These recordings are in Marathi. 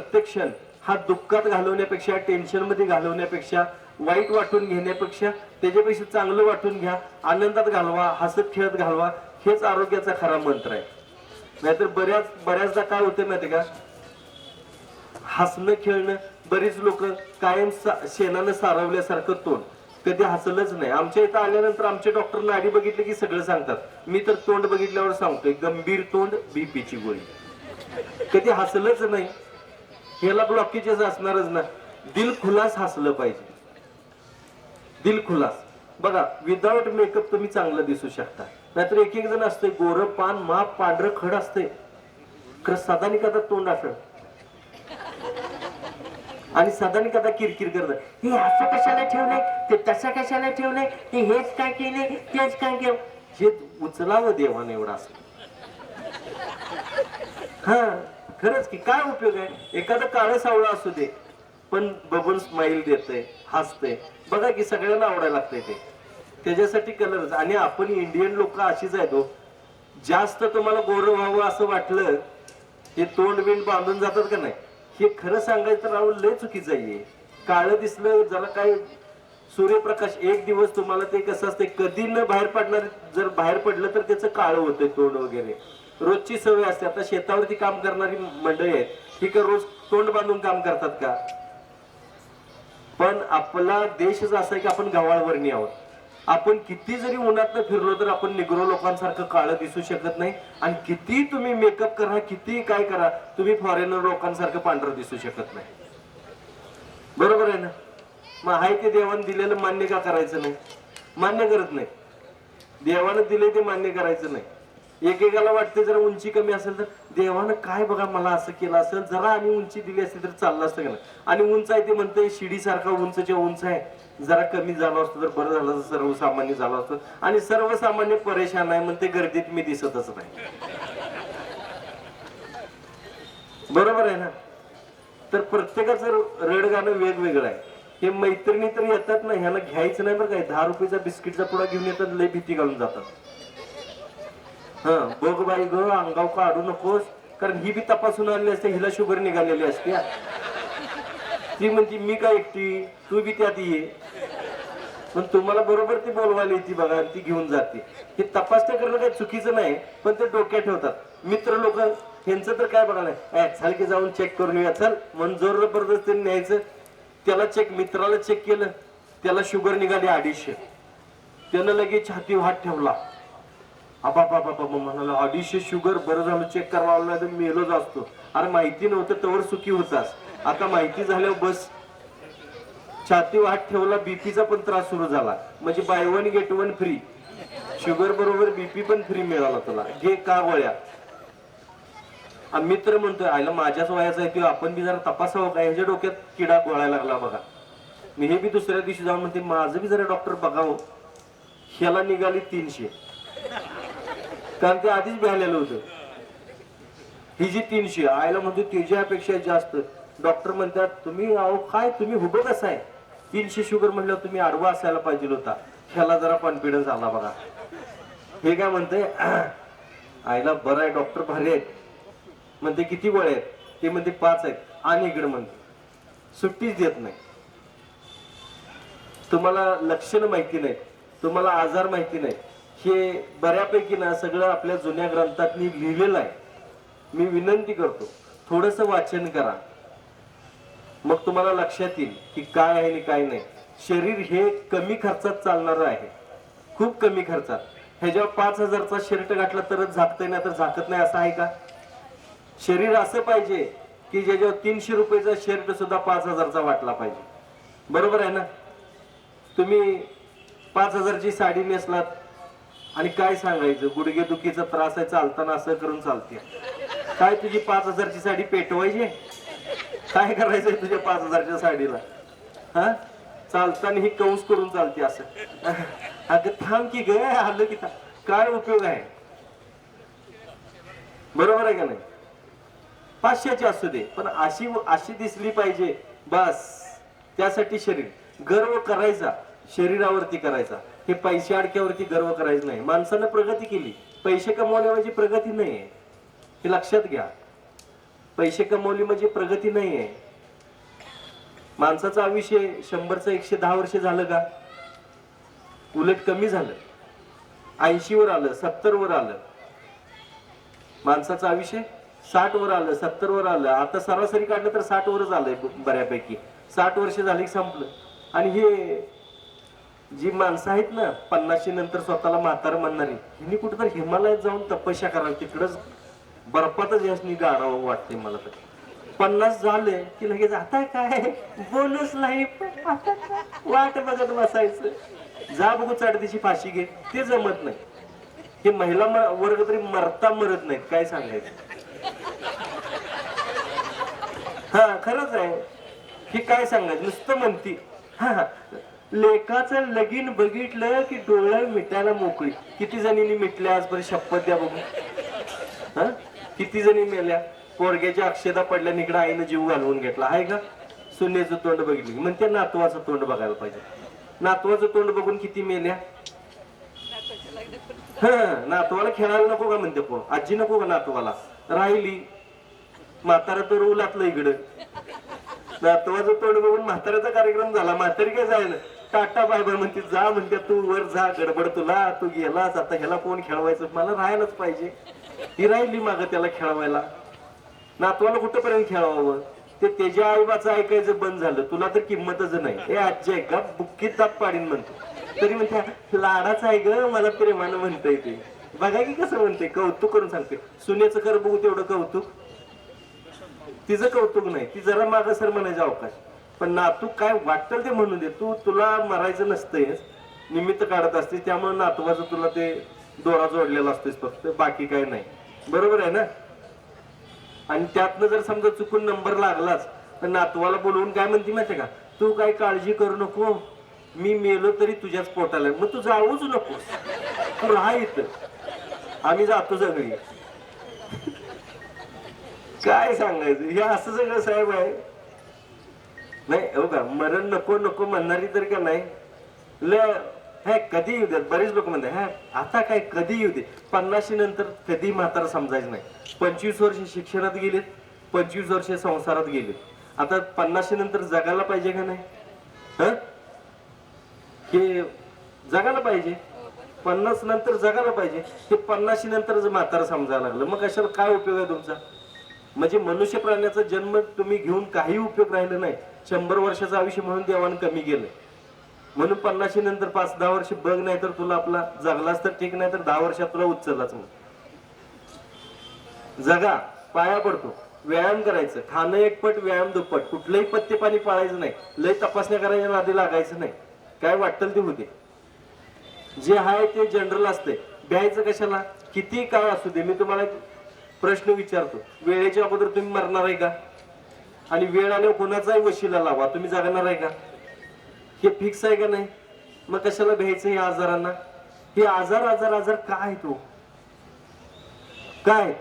प्रत्येक क्षण हा दुःखात घालवण्यापेक्षा टेन्शनमध्ये घालवण्यापेक्षा वाईट वाटून घेण्यापेक्षा त्याच्यापेक्षा चांगलं वाटून घ्या आनंदात घालवा हसत खेळत घालवा हेच आरोग्याचा खरा मंत्र आहे. नाहीतर बऱ्याच बऱ्याचदा काय होतं माहिती का? हसणं खेळणं बरीच लोक कायम सा- शेणानं सारवल्यासारखं तोंड. कधी हसलंच नाही. आमच्या इथं आल्यानंतर आमचे डॉक्टर नाडी बघितले की सगळं सांगतात. मी तर तोंड बघितल्यावर सांगतोय गंभीर तोंड बीपीची गोळी. कधी हसलंच नाही. ह्याला ब्लॉकेजेस असणारच ना दिल खुलास हसलं पाहिजे. दिल खुलास. बघा विदाउट मेकअप तुम्ही चांगलं दिसू शकता. नाहीतर एक एक जण असते गोर पान माप पांढरं खड असते खरं कदा तोंड असं आणि साधारण कदा किरकिर करत हे असं कशाला ठेवलंय? ते तसं कशाला ठेवलंय? ते हेच काय केले तेच काय केलं हे उचलावं देवाने एवढं असं. हा. खरंच की काय उपयोग आहे? एखादं काळं सावळं असू दे पण बबन स्माइल देतंय हसतंय. बघा की सगळ्यांना आवडायला लागतंय ते. त्याच्यासाठी कलरच आणि आपण इंडियन लोक अशीच आहेत हो. जास्त तुम्हाला गोरं व्हावं असं वाटलं हे तोंड बिंड बांधून जातात का नाही? हे खरं सांगायचं तर राहुल लय चुकीचं आहे काळं दिसलं जरा काय सूर्यप्रकाश एक दिवस तुम्हाला ते कसं असते कधी न बाहेर पडणार जर बाहेर पडलं तर त्याचं काळं होतं तोंड वगैरे. रोजची सवय असते. आता शेतावरती काम करणारी मंडळी आहेत ही का रोज तोंड बांधून काम करतात का? पण आपला देशच असा आहे की आपण गव्हाळवरणी आहोत. आपण किती जरी उन्हात फिरलो तर आपण निग्रो लोकांसारखं काळं दिसू शकत नाही. आणि किती तुम्ही मेकअप करा किती काय करा तुम्ही फॉरेनर लोकांसारखं पांढरं दिसू शकत नाही. बरोबर आहे ना? मग आहे ते देवानं दिलेलं मान्य का करायचं नाही? मान्य करत नाही. देवानं दिले ते मान्य करायचं नाही. एकेकाला वाटते जरा उंची कमी असेल तर देवानं काय बघा मला असं केलं असेल जरा आणि उंची दिली असेल तर चाललं असतं का आणि उंच आहे ते म्हणते शिडीसारखा उंचच्या उंच आहे जरा कमी झालं असतं तर बरं झालं असतं, सर्वसामान्य झालं असतं. आणि सर्वसामान्य परेशान आहे म्हणते गर्दीत मी दिसतच नाही. बरोबर आहे ना? तर प्रत्येकाचं रड गाणं वेगवेगळं आहे. हे मैत्रिणी तर येतात ना ह्याला घ्यायचं नाही बरं काय दहा रुपयाचा बिस्किटचा पुडा घेऊन येतात लय भीती घालून जातात. बघ बाई ग अंगाव काढू नकोस. कारण ही बी तपासून आलेली असते हिला शुगर निघालेली असते. ती म्हणती मी काय एकटी? तू बी त्यात ये. पण तुम्हाला बरोबर ती बोलवायला येते बघा आणि ती घेऊन जाते. हे तपासण्या करणं काही चुकीचं नाही पण ते डोक्यात ठेवतात. मित्र लोक ह्यांचं तर काय बघा नाही. चाल की जाऊन चेक करून येऊया. चल मन जोर जबरदस्तीने न्यायचं. त्याला चेक मित्राला चेक केलं. त्याला शुगर निघाली अडीचशे. त्यानं लगेच छाती हात ठेवला. बाबा बाबा म्हणाला अडीचशे शुगर बरं झालं चेक करावं लागलं तर मेलोच असतो. अरे माहिती नव्हतं तवर सुखी होतास. आता माहिती झाल्यावर बस. छाती वाट ठेवला बीपीचा पण त्रास सुरू झाला. म्हणजे buy one get one free. Sugar बरोबर बीपी पण फ्री मिळाला तुला. घे का वळ्या मित्र म्हणतोय आयला माझ्याच वयाचा आहे किंवा आपण बी जरा तपासावं का? ह्याच्या डोक्यात किडा गोळायला लागला बघा. मी हे बी दुसऱ्या दिवशी जाऊन म्हणते माझं बी जरा डॉक्टर बघावं. ह्याला निघाली तीनशे. कारण ते आधीच भ्यालेलं होतं. ही जी तीनशे आयला म्हणतो त्याच्यापेक्षा जास्त. डॉक्टर म्हणतात तुम्ही अहो काय? तुम्ही हुबं कसं आहे तीनशे शुगर म्हणल्यावर तुम्ही आडवा असायला पाहिजे होता. ह्याला जरा कॉन्फिडन्स आला बघा. हे काय म्हणते आईला बरं आहे डॉक्टर भारी आहेत. म्हणते किती वळ आहेत? ते म्हणते पाच आहेत. आणि इकडे म्हणते सुट्टीच देत नाही. तुम्हाला लक्षणं माहिती नाही तुम्हाला आजार माहिती नाही हे बऱ्यापैकी ना सगळं आपल्या जुन्या ग्रंथात मी लिहिलेलं आहे. मी विनंती करतो थोडस वाचन करा. मग तुम्हाला लक्षात येईल की काय आहे आणि काय नाही. शरीर हे कमी खर्चात चालणार आहे. खूप कमी खर्चात. ह्याच्यावर पाच हजारचा शर्ट घातला तरच झाकतंय ना तर झाकत नाही असं आहे का? शरीर असं पाहिजे की ज्याच्यावर तीनशे रुपयेचा शर्ट सुद्धा पाच हजारचा वाटला पाहिजे. बरोबर आहे ना? तुम्ही पाच हजारची साडी नेसलात आणि काय सांगायचं? गुडघे दुखीचा त्रास आहे चालताना असं करून चालते. काय तुझी पाच हजारची साडी पेटवायची? काय करायचंय तुझ्या पाच हजारच्या साडीला? हा? चालताना ही कंस करून चालते असं. अगं थांब की ग आलं की काय उपयोग आहे? बरोबर आहे का नाही? पाचशेची असू दे पण अशी अशी दिसली पाहिजे. बस. त्यासाठी शरीर. गर्व करायचा शरीरावरती करायचा. हे पैसे अडक्यावरती गर्व करायचं नाही. माणसानं प्रगती केली. पैसे कमवल्यावरची प्रगती नाही आहे हे लक्षात घ्या. पैसे कमवली म्हणजे प्रगती नाही आहे माणसाचं आयुष्य शंभरचं एकशे दहा वर्ष झालं का? उलट कमी झालं. ऐंशीवर आलं सत्तर वर आलं. माणसाचं आयुष्य साठ वर आलं सत्तर वर आलं. आता सरासरी काढलं तर साठ वरच आलंय बऱ्यापैकी. साठ वर्ष झाली की संपलं. आणि हे जी माणसं आहेत ना पन्नाशी नंतर स्वतःला म्हातार म्हणणारी ह्यांनी कुठेतरी हिमालयात जाऊन तपस्या करावी तिकडच बर्फातच यासनी गारावं वाटते मला तर. पन्नास झाले की लगेच आता काय? बोनस लाईफ वाट बघत बसायचं. जा बघू चढतीची फाशी घे ते जमत नाही. हे महिला वर्ग तरी मरता मरत नाहीत काय सांगायचं? हा खरंच आहे. हे काय सांगायचं? नुसतं म्हणती. हा हा. लेखाचं लगीन बघितलं की डोळं मिटायला मोकळी. किती जणींनी मिटल्या आजपर्यंत? शपथ द्या बघू. हा? किती जणी मेल्या? पोरग्याच्या अक्षता पडल्या निकडे आईनं जीव घालवून घेतला. आहे का? सुनेचं तोंड बघितली. म्हणते नातवाचं तोंड बघायला पाहिजे. नातवाचं तोंड बघून किती मेल्या? हा नातवाला खेळायला नको का म्हणते पो आजी नको का नातवाला? राहिली. म्हातारा तर उलातलं इकडं. नातवाचं तोंड बघून म्हाताऱ्याचा कार्यक्रम झाला. म्हातारी काय जायला? टाटा बायबा म्हणते जा म्हणते तू वर जा गडबड तुला तू गेलास आता ह्याला कोण खेळवायचं? मला राहायलाच पाहिजे. ही राहिली माग त्याला खेळवायला. नातवाला कुठपर्यंत खेळवावं? ते त्याच्या आईबाचं ऐकायचं बंद झालं. तुला तर किंमतच नाही. हे आजी आहे का बुक्कीत दात पाडीन म्हणतो. तरी म्हणते लाडाच आहे ग मला प्रेमानं म्हणता येते बघा की कसं म्हणते कौतुक करून सांगते सुनेचं कर बघू तेवढं कौतुक. तिचं कौतुक नाही. ती जरा मागं सर म्हणायचा अवकाश. पण नातू काय वाटतं ते म्हणून दे. तू तुला मरायचं नसतंयस निमित्त काढत असते त्यामुळे नातवाचं तुला ते दोरा जोडलेला असतेस फक्त बाकी काय नाही. बरोबर आहे ना? आणि त्यातनं जर समजा चुकून नंबर लागलाच तर नातवाला बोलवून काय म्हणते माहिती का? तू काय काळजी करू नको. मी मेलो तरी तुझ्याच पोटाला मग तू जाऊच नकोस. तू राहा इथं. आम्ही जातो सगळी. काय सांगायचं? हे असं सगळं साहेब आहे. नाही हो का? मरण नको नको म्हणणारी तर का नाही? ल हे कधी येऊ देत? बरेच लोक म्हणतात हा आता काय? कधी येऊ दे पन्नाशी नंतर कधी म्हातारा समजायचं नाही. पंचवीस वर्ष शिक्षणात गेलेत पंचवीस वर्ष संसारात गेलेत. आता पन्नाशी नंतर जगायला पाहिजे का नाही? हं? हे जगायला पाहिजे. पन्नास नंतर जगायला पाहिजे. ते पन्नाशी नंतर म्हातारा समजायला लागलं मग कशाला काय उपयोग आहे तुमचा? म्हणजे मनुष्य प्राण्याचा जन्म तुम्ही घेऊन काही उपयोग राहिला नाही. शंभर वर्षाचं आयुष्य म्हणून देवानं कमी गेलं म्हणून पन्नाशी नंतर पाच दहा वर्ष बघ नाही तर तुला आपला जगलास तर ठीक नाही तर दहा वर्षात तुला उचललाच मग जगा पाया पडतो व्यायाम करायचं. खाणं एकपट व्यायाम दुप्पट कुठलंही पत्ते पाणी पाळायचं नाही. लय तपासण्या करायच्या नादी लागायचं नाही. काय वाटतं ते होते जे आहे ते जनरल असते भ्यायचं कशाला? किती काळ असू दे. मी तुम्हाला प्रश्न विचारतो. वेळेच्या अगोदर तुम्ही मरणार आहे का? आणि वेळ आणि कोणाचाही वशिला लावा. तुम्ही जगणार आहे का? हे फिक्स आहे का नाही? मग कशाला भ्यायचं या आजारांना? हे आजार आजार आजार काय तो हो? काय?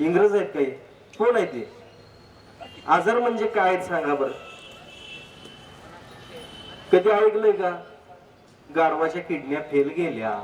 इंग्रज आहेत काही? कोण आहे ते? आजार म्हणजे काय आहेत सांगा बरं. कधी ऐकलंय का? गाढवाच्या किडन्या फेल गेल्या.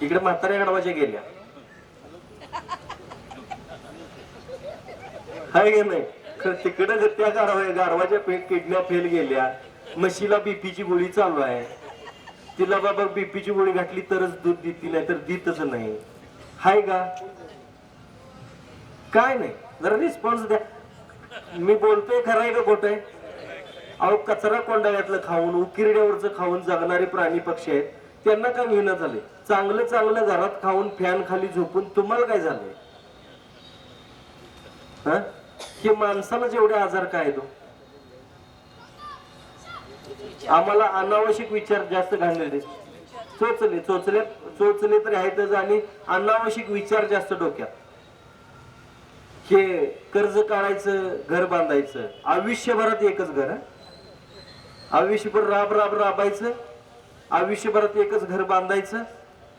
इकडे म्हाताऱ्या गाढवाच्या गेल्या. हाय का नाही? खरं तिकडं जर त्या गारवा गारवाच्या पे- किडन्या फेल गेल्या म्हशीला बीपीची गोळी चालू आहे. तिला बाबा बीपीची गोळी घातली तरच दूध देते नाही तर देतच नाही. हाय का? काय नाही? जरा रिस्पॉन्स द्या. मी बोलतोय खरं आहे का खोट आहे? अहो कचरा कोंडाळ्यातलं खाऊन उकिरड्यावरचं खाऊन जगणारे प्राणी पक्षी आहेत. त्यांना काय घेणं झाले? चांगलं चांगलं घरात खाऊन फॅन खाली झोपून तुम्हाला काय झालंय? हा? हे माणसाला जेवढे आजार काय तो हो? आम्हाला अनावश्यक विचार जास्त घालणारे चोचले चोचले चोचले तर आहेतच आणि अनावश्यक विचार जास्त डोक्यात. हे कर्ज काढायचं घर बांधायचं आयुष्यभरात एकच घर आयुष्यभर राब राब राबायचं आयुष्यभरात एकच घर बांधायचं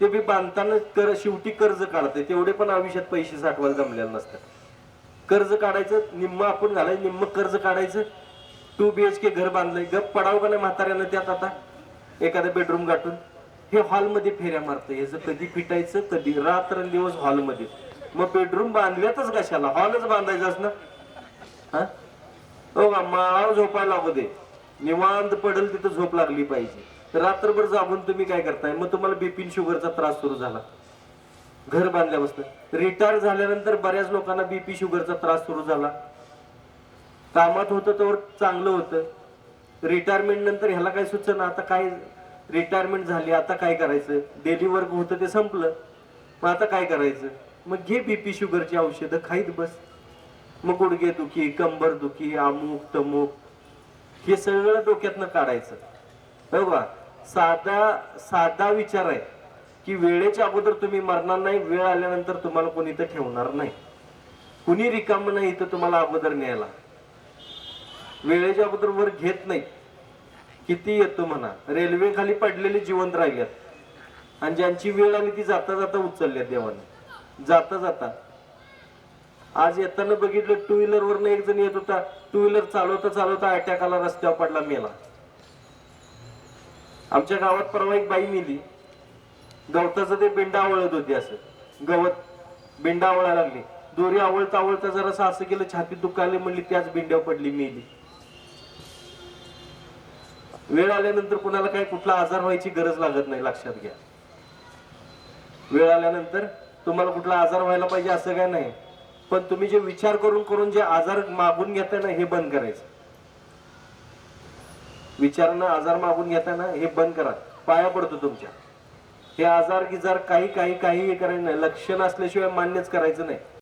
ते बी बांधताना कर शेवटी कर्ज काढते तेवढे पण आयुष्यात पैसे साठवायला जमलेले नसतात कर्ज काढायचं निम्म आपण झालंय निम्म कर्ज काढायचं. टू बी एच के घर बांधलंय. गप पडाव का नाही म्हाताऱ्यानं त्यात आता? एखादा बेडरूम गाठून. हे हॉलमध्ये फेऱ्या मारतं याचं कधी फिटायचं कधी रात्र दिवस हॉलमध्ये मग बेडरूम बांधल्यातच कशाला? हॉलच बांधायचाच ना. हा? हो का? माळावर झोपायला लागू दे. निवांत पडेल तिथं झोप लागली पाहिजे. रात्रभर जागून तुम्ही काय करताय? मग तुम्हाला बीपी शुगरचा त्रास सुरू झाला. घर बांधल्यापासून रिटायर झाल्यानंतर बऱ्याच लोकांना बीपी शुगरचा त्रास सुरू झाला. कामात होतं तर चांगलं होतं. रिटायरमेंट नंतर ह्याला काय सुचना? आता काय रिटायरमेंट झाली आता काय करायचं? डेली वर्क होतं ते संपलं. मग आता काय करायचं? मग घे बीपी शुगरची औषधं खाईत बस. मग गुडघे दुखी कंबर दुखी अमुक तमुक. हे सगळं डोक्यातनं काढायचं. हो साधा साधा विचार आहे. की वेळेच्या अगोदर तुम्ही मरणार नाही वेळ आल्यानंतर तुम्हाला कोणी इथं ठेवणार नाही. कुणी रिकाम नाही इथं तुम्हाला अगोदर न्यायला. वेळेच्या अगोदर वर घेत नाही. किती येतो म्हणा. रेल्वे खाली पडलेले जिवंत राहिल्यात. आणि ज्यांची वेळ आली ती जाता जाता उचलल्यात देवाने. जाता जाता. आज येताना बघितलं टू व्हीलर वरनं एक जण येत होता. टू व्हीलर चालवता चालवता अटॅक आला रस्त्यावर पडला मेला. आमच्या गावात परवा एक बाई मेली. गवताचं ते बिंडा आवळत होती असं. गवत बिंडा आवळायला लागली. दोरी आवळता आवळता जरा असं केलं छातीत दुखायला म्हणली त्याच बिंड्यावर पडली मेली वेळ आल्यानंतर कुणाला काही कुठला आजार व्हायची गरज लागत नाही लक्षात घ्या. वेळ आल्यानंतर तुम्हाला कुठला आजार व्हायला पाहिजे असं काय नाही. पण तुम्ही जे विचार करून करून जे आजार मागून घेताय ना हे बंद करायचं. विचारणं आजार मागून घेताय ना हे बंद करा. पाया पडतो तुमच्या. हे आजार गिजार काही काही काही हे करायचं नाही. लक्षण असल्याशिवाय मान्यच करायचं नाही.